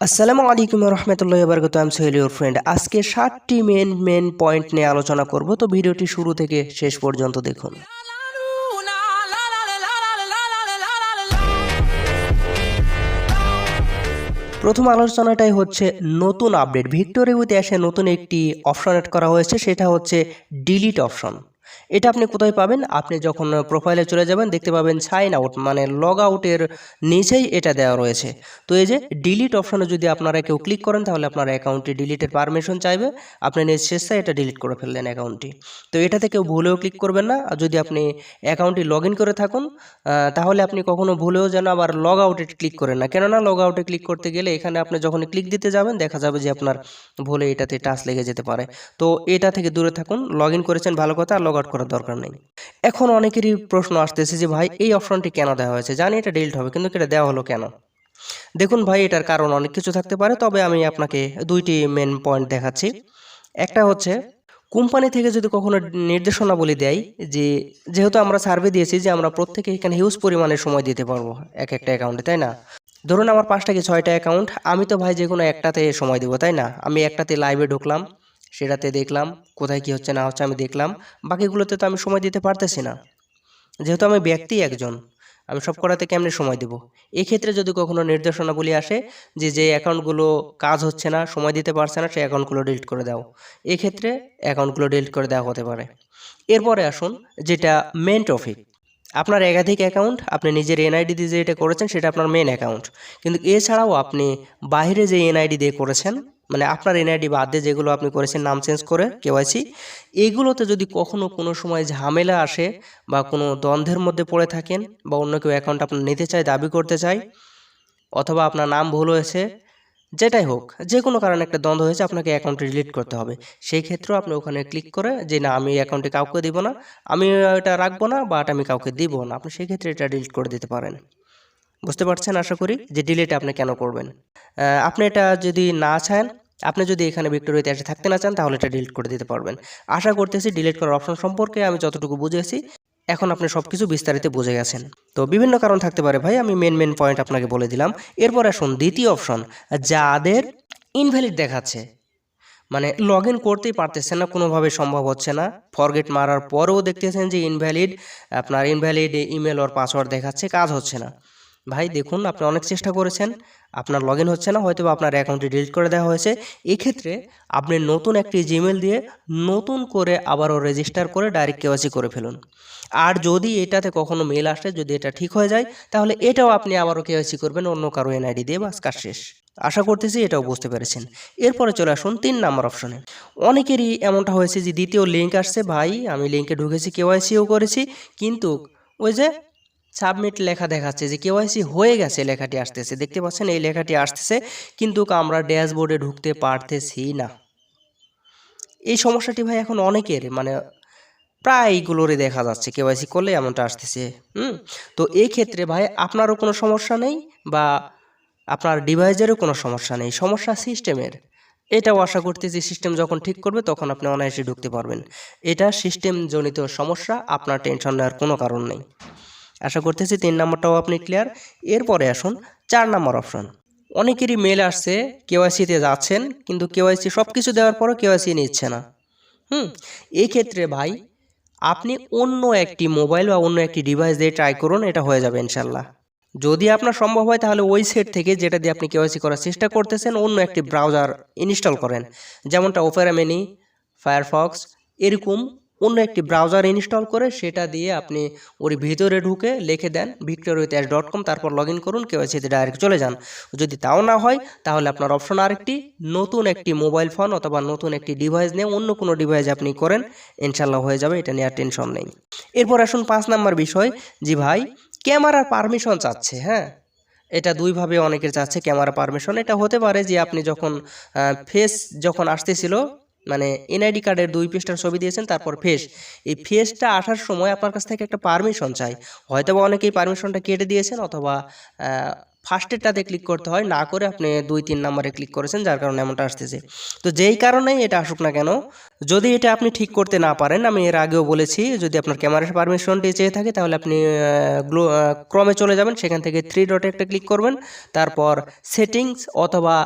আসসালামু আলাইকুম রহমতুল্লাহ বরকত আমি সোহেল ইউর ফ্রেন্ড আজকে সাতটি মেন মেন পয়েন্ট নিয়ে আলোচনা করব। তো ভিডিওটি শুরু থেকে শেষ পর্যন্ত দেখুন। প্রথম আলোচনাটাই হচ্ছে নতুন আপডেট। ভিক্টোরি উইথ অ্যাশে নতুন একটি অপশন অ্যাড করা হয়েছে। সেটা হচ্ছে ডিলিট অপশন এটা আপনি কোথায় পাবেন? আপনি যখন প্রোফাইলে চলে যাবেন, দেখতে পাবেন সাইন আউট মানে লগ আউটের নিচেই এটা দেওয়া রয়েছে। তো এই যে ডিলিট অপশানে যদি আপনারা কেউ ক্লিক করেন, তাহলে আপনার অ্যাকাউন্টটি ডিলিটের পারমিশন চাইবে। আপনি নিজ শেষে এটা ডিলিট করে ফেললেন অ্যাকাউন্টটি তো এটাতে কেউ ভুলেও ক্লিক করবেন না। আর যদি আপনি অ্যাকাউন্টটি লগ করে থাকুন তাহলে আপনি কখনো ভুলেও যেন আবার লগ আউটে ক্লিক করেন না। কেননা লগ আউটে ক্লিক করতে গেলে এখানে আপনি যখন ক্লিক দিতে যাবেন, দেখা যাবে যে আপনার ভুলে এটাতে টাচ লেগে যেতে পারে। তো এটা থেকে দূরে থাকুন। লগ করেছেন, ভালো কথা। লগ করার দরকার নেই। এখন অনেকেরই প্রশ্ন আসতেছে যে, ভাই, এই অপশনটি কেন দেওয়া হয়েছে? জানি এটা ডিলিট হবে, কিন্তু এটা দেওয়া হলো কেন? দেখুন ভাই, এটার কারণ অনেক কিছু থাকতে পারে, তবে আমি আপনাকে দুইটি মেন পয়েন্ট দেখাচ্ছি। একটা হচ্ছে, কোম্পানি থেকে যদি কখনো নির্দেশনাবলী দেয় যে, যেহেতু আমরা সার্ভে দিয়েছি যে, আমরা প্রত্যেকে এখানে হিউজ পরিমাণে সময় দিতে পারব এক একটা অ্যাকাউন্টে তাই না? ধরুন আমার পাঁচটা কি ছয়টা অ্যাকাউন্ট আমি তো ভাই যে কোনো একটাতে সময় দেবো, তাই না? আমি একটাতে লাইভে ঢুকলাম সেটাতে দেখলাম, কোথায় কি হচ্ছে না হচ্ছে আমি দেখলাম, বাকিগুলোতে তো আমি সময় দিতে পারতেছি না। যেহেতু আমি ব্যক্তি একজন, আমি সব করাতে কেমনে সময় দেব? এক্ষেত্রে যদি কখনো নির্দেশনাবলী আসে যে যে অ্যাকাউন্টগুলো কাজ হচ্ছে না, সময় দিতে পারছে না, সেই অ্যাকাউন্টগুলো ডিলিট করে দাও। এক্ষেত্রে অ্যাকাউন্টগুলো ডিলিট করে দেওয়া হতে পারে। এরপরে আসুন, যেটা মেন টপিক আপনার একাধিক অ্যাকাউন্ট, আপনি নিজের এনআইডি দিয়ে যে এটা করেছেন, সেটা আপনার মেন অ্যাকাউন্ট কিন্তু এছাড়াও আপনি বাইরে যে এনআইডি দিয়ে করেছেন মানে আপনার এনআইডি বাদ যেগুলো আপনি করেছেন, নাম চেঞ্জ করে কেওয়াইসি এইগুলোতে যদি কখনো কোনো সময় ঝামেলা আসে বা কোনো দ্বন্দ্বের মধ্যে পড়ে থাকেন বা অন্য কেউ অ্যাকাউন্ট আপনার নিতে চায়, দাবি করতে চায়, অথবা আপনার নাম ভুল হয়েছে, যেটাই হোক, যে কোনো কারণে একটা দ্বন্দ্ব হয়েছে, আপনাকে অ্যাকাউন্টটি ডিলিট করতে হবে। সেই ক্ষেত্রেও আপনি ওখানে ক্লিক করে যে না, আমি অ্যাকাউন্টে কাউকে দিব না, আমি এটা রাখব না বাট আমি কাউকে দিব না। আপনি সেই ক্ষেত্রে এটা ডিলিট করে দিতে পারেন। বুঝতে পারছেন আশা করি যে ডিলিট আপনি কেন করবেন। আপনি এটা যদি না চান আপনি যদি এখানে ভিক্টোরিয়াতে এসে থাকতে না চান, তাহলে এটা ডিলিট করে দিতে পারবেন। আশা করতেছি ডিলিট করার অপশন সম্পর্কে আমি যতটুকু বুঝেছি, এখন আপনি সব কিছু বিস্তারিত বুঝে গেছেন। তো বিভিন্ন কারণ থাকতে পারে ভাই, আমি মেন মেন পয়েন্ট আপনাকে বলে দিলাম। এরপর আসুন দ্বিতীয় অপশন যাদের ইনভ্যালিড দেখাচ্ছে। মানে লগ ইন করতেই পারতেছেন না, কোনোভাবে সম্ভব হচ্ছে না। ফরগেট মারার পরেও দেখতেছেন যে ইনভ্যালিড আপনার ইনভ্যালিড ইমেল ওর পাসওয়ার্ড দেখাচ্ছে, কাজ হচ্ছে না। ভাই দেখুন আপনি অনেক চেষ্টা করেছেন। আপনার লগ ইন হচ্ছে না হয়তো বা আপনার অ্যাকাউন্টটি ডিলিট করে দেওয়া হয়েছে। এক্ষেত্রে আপনি নতুন একটি জিমেল দিয়ে নতুন করে আবারও রেজিস্টার করে ডাইরেক্ট কেওয়াইসি করে ফেলুন। আর যদি এটাতে কখনো মেল আসে যদি এটা ঠিক হয়ে যায় তাহলে এটাও আপনি আবারও কেওয়াইসি করবেন অন্য কারও এনআইডি দিয়ে বাস কাজ শেষ। আশা করতেছি এটাও বুঝতে পেরেছেন। এরপরে চলে আসুন তিন নাম্বার অপশনে অনেকেরই এমনটা হয়েছে যে দ্বিতীয় লিঙ্ক আসছে ভাই আমি লিঙ্কে ঢুকেছি কেওয়াইসিও করেছি। কিন্তু ওই যে সাবমিট লেখা দেখাচ্ছে যে কেওয়াইসি হয়ে গেছে লেখাটি আসতেছে। দেখতে পাচ্ছেন, এই লেখাটি আসতেছে, কিন্তু আমরা ড্যাশবোর্ডে ঢুকতে পারতেছি না। এই সমস্যাটি ভাই এখন অনেকের মানে প্রায় এইগুলোরই দেখা যাচ্ছে কেওয়াইসি করলে এমনটা আসতেছে, হুম? তো এই ক্ষেত্রে ভাই আপনারও কোনো সমস্যা নেই বা আপনার ডিভাইসেরও কোনো সমস্যা নেই, সমস্যা সিস্টেমের। এটাও আশা করতেছি সিস্টেম যখন ঠিক করবে তখন আপনি অনায়াসে ঢুকতে পারবেন। এটা সিস্টেম জনিত সমস্যা, আপনার টেনশন নেওয়ার কোনো কারণ নেই। আশা করতেছি তিন নম্বরটাও আপনি ক্লিয়ার এরপরে আসুন চার নম্বর অপশন অনেকেরই মেল আসছে কেওয়াইসিতে যাচ্ছেন, কিন্তু কেওয়াইসি সব কিছু দেওয়ার পরও কেওয়াইসি নিচ্ছে না। হুম, এই ক্ষেত্রে ভাই, আপনি অন্য একটি মোবাইল বা অন্য একটি ডিভাইস দিয়ে ট্রাই করুন, এটা হয়ে যাবে ইনশাল্লাহ। যদি আপনার সম্ভব হয়, তাহলে ওই সেট থেকে যেটা দিয়ে আপনি কেওয়াইসি করার চেষ্টা করতেছেন, অন্য একটি ব্রাউজার ইনস্টল করেন। যেমনটা ওপেরা মিনি ফায়ারফক্স এরকম অন্য একটি ব্রাউজার ইনস্টল করে সেটা দিয়ে আপনি ওর ভিতরে ঢুকে লিখে দেন অ্যাস ডট কম তারপর লগ ইন করুন কেওয়াইসিতে ডাইরেক্ট চলে যান। যদি তাও না হয়, তাহলে আপনার অপশন আরেকটি, নতুন একটি মোবাইল ফোন অথবা নতুন একটি ডিভাইস নিয়ে অন্য কোনো ডিভাইস আপনি করেন ইনশাল্লাহ হয়ে যাবে, এটা নিয়ে আর টেনশন নেই। এরপর আসুন পাঁচ নাম্বার বিষয়, জি ভাই, ক্যামেরার পারমিশন চাচ্ছে হ্যাঁ? এটা দুইভাবে অনেকের চাচ্ছে ক্যামেরা পারমিশন এটা হতে পারে যে আপনি যখন ফেস যখন আসতেছিল মানে এনআইডি কার্ডের দুই পৃষ্ঠার ছবি দিয়েছেন, তারপর ফেস। এই ফেসটা আসার সময় আপনার কাছ থেকে একটা পারমিশন চাই। হয়তো বা অনেকেই পারমিশনটা কেটে দিয়েছেন অথবা ফার্স্টেরটাতে ক্লিক করতে হয়, না করে আপনি দুই, তিন নাম্বারে ক্লিক করেছেন, যার কারণে এমনটা আসতেছে। তো যেই কারণেই এটা আসুক না কেন, যদি এটা আপনি ঠিক করতে না পারেন, আমি এর আগেও বলেছি, যদি আপনার ক্যামেরার পারমিশনটি চেয়ে থাকে, তাহলে আপনি গ্লো ক্রমে চলে যাবেন, সেখান থেকে থ্রি ডটে একটা ক্লিক করবেন। তারপর সেটিংস অথবা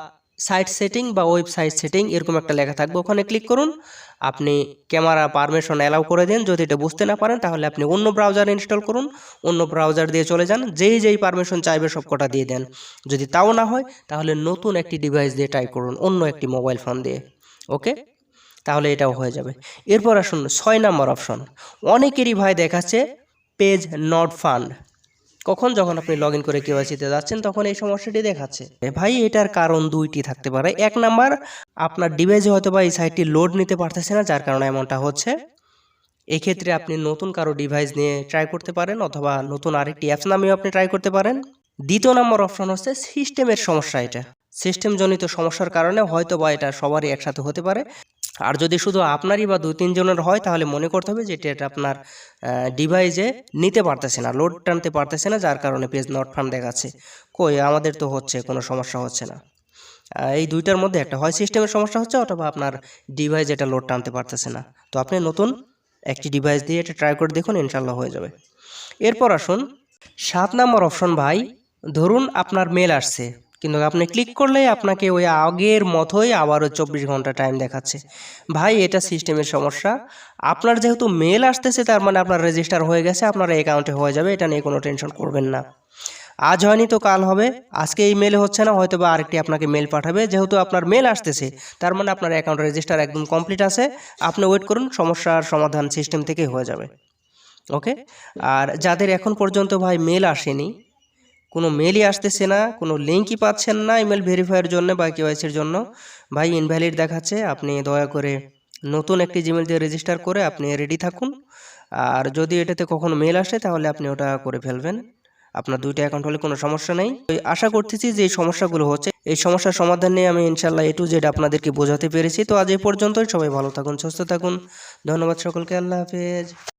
সাইট সেটিং বা ওয়েবসাইট সেটিং এরকম একটা লেখা থাকবে। ওখানে ক্লিক করুন। আপনি ক্যামেরা পারমিশন অ্যালাউ করে দিন। যদি এটা বুঝতে না পারেন, তাহলে আপনি অন্য ব্রাউজার ইনস্টল করুন। অন্য ব্রাউজার দিয়ে চলে যান। যেই যেই পারমিশন চাইবে সব কটা দিয়ে দেন। যদি তাও না হয়, তাহলে নতুন একটি ডিভাইস দিয়ে ট্রাই করুন। অন্য একটি মোবাইল ফোন দিয়ে। ওকে তাহলে এটাও হয়ে যাবে। এরপর আসুন, ছয় নম্বর অপশন অনেকেরই ভাই দেখাচ্ছে পেজ নট ফান্ড কখন যখন আপনি লগ ইন করে কেওয়াইসিতে যাচ্ছেন, তখন এই সমস্যাটি দেখাচ্ছে। ভাই, এটার কারণ দুইটি থাকতে পারে। এক নাম্বার, আপনার ডিভাইসে হয়তো বা এই সাইটটি লোড নিতে পারতেছে না, যার কারণে এমনটা হচ্ছে। এক্ষেত্রে আপনি নতুন কারও ডিভাইস নিয়ে ট্রাই করতে পারেন, অথবা নতুন আরেকটি অ্যাপস নামেও আপনি ট্রাই করতে পারেন। দ্বিতীয় নম্বর অপশন হচ্ছে সিস্টেমের সমস্যা এটা। সিস্টেমজনিত সমস্যার কারণে হয়তো বা এটা সবারই একসাথে হতে পারে। আর যদি শুধু আপনারই বা দু তিনজনের হয়, তাহলে মনে করতে হবে যে এটা আপনার ডিভাইসে নিতে পারতেছে না লোড টানতে পারতেছে না, যার কারণে পেজ নট ফান্ড দেখাচ্ছে। কই, আমাদের তো হচ্ছে, কোনো সমস্যা হচ্ছে না। এই দুইটার মধ্যে একটা হয় সিস্টেমের সমস্যা হচ্ছে, অথবা আপনার ডিভাইস এটা লোড টানতে পারতেছে না। তো আপনি নতুন একটি ডিভাইস দিয়ে এটা ট্রাই করে দেখুন ইনশাল্লাহ হয়ে যাবে। এরপর আসুন, সাত নম্বর অপশন ভাই, ধরুন আপনার মেল আসছে। কিন্তু আপনি ক্লিক করলেই আপনাকে ওই আগের মতোই আবারও চব্বিশ ঘণ্টা টাইম দেখাচ্ছে। ভাই, এটা সিস্টেমের সমস্যা। আপনার যেহেতু মেল আসতেছে, তার মানে আপনার রেজিস্টার হয়ে গেছে, আপনার অ্যাকাউন্টে হয়ে যাবে, এটা নিয়ে কোনো টেনশন করবেন না। আজ হয়নি তো, কাল হবে। আজকে এই মেলে হচ্ছে না হয়তো বা আরেকটি আপনাকে মেল পাঠাবে। যেহেতু আপনার মেল আসতেছে, তার মানে আপনার অ্যাকাউন্ট রেজিস্টার একদম কমপ্লিট আছে। আপনি ওয়েট করুন, সমস্যার সমাধান সিস্টেম থেকেই হয়ে যাবে। ওকে আর যাদের এখন পর্যন্ত ভাই মেল আসেনি কোনো মেলই আসতেছে না, কোনো লিঙ্কই পাচ্ছেন না ইমেল ভেরিফাইয়ের জন্য বা কেওয়াইসির জন্য। ভাই ইনভ্যালিড দেখাচ্ছে, আপনি দয়া করে নতুন একটি জিমেল দিয়ে রেজিস্টার করে আপনি রেডি থাকুন। আর যদি এটাতে কখনো মেল আসে, তাহলে আপনি ওটা করে ফেলবেন। আপনার দুইটা অ্যাকাউন্ট হলে কোনো সমস্যা নেই। আশা করতেছি যে এই সমস্যাগুলো হচ্ছে। এই সমস্যার সমাধান নিয়ে আমি ইনশাল্লাহ এ টু জেড আপনাদেরকে বোঝাতে পেরেছি। তো আজ এই পর্যন্তই। সবাই ভালো থাকুন, সুস্থ থাকুন। ধন্যবাদ সকলকে। আল্লাহ হাফেজ।